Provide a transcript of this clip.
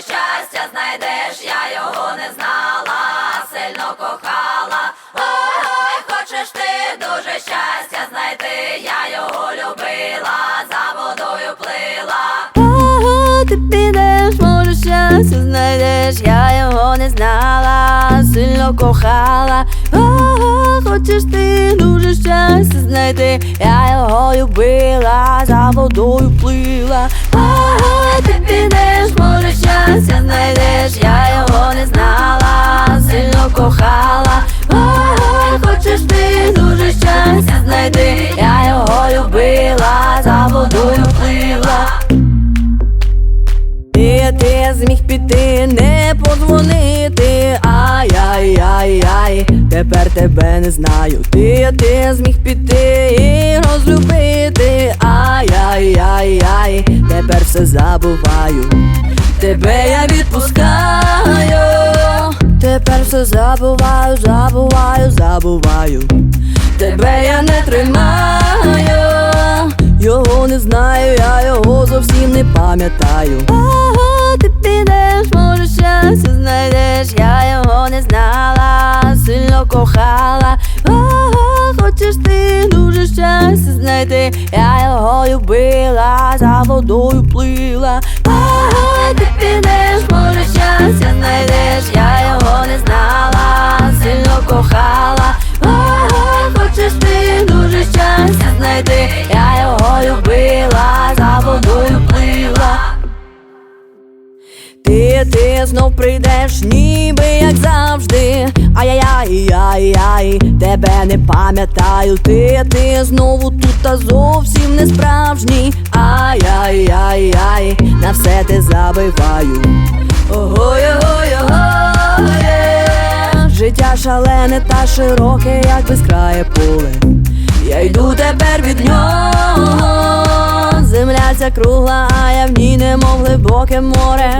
щастя знайдеш, я його не знала, сильно кохала. Ой, хочеш ти дуже щастя знайти, я його любила, за водою плила. Ага, ти підеш, може щастя знайдеш, я його не знала, сильно кохала. Ага, хочеш ти дуже щастя знайти, я його любила, за водою плила. Щастя знайдеш, я його не знала, сильно кохала. Ага, хочеш ти дуже щастя знайти, я його любила, за водою плила. Ти, ти зміг піти, не подзвонити. Ай-яй-яй-яй, тепер тебе не знаю. Ти, ти зміг піти і розлюбити. Ай-яй-яй-яй, тепер все забуваю. Тебе я відпускаю. Тепер все забуваю, забуваю, забуваю. Тебе я не тримаю. Його не знаю, я його зовсім не пам'ятаю. Ага, ти підеш, може щастя знайдеш, я його не знала, сильно кохала. Ага, хочеш ти дуже щастя знайти, я його любила, за водою плила. Ти підеш, може щастя знайдеш, я його не знала, сильно кохала. Ага, хочеш ти дуже щастя знайти, я його любила, за водою плила. Ти, ти знов прийдеш, ніби як завжди. Ай-яй-яй-яй-яй, тебе не пам'ятаю. Ти, ти знову тут, та зовсім не справжній. Ай-яй-яй-яй, на все ти забиваю. Ого-його-його-є Життя шалене та широке, як безкрає поле. Я йду тепер від нього. Земля ця кругла, а я в ній немов глибоке море.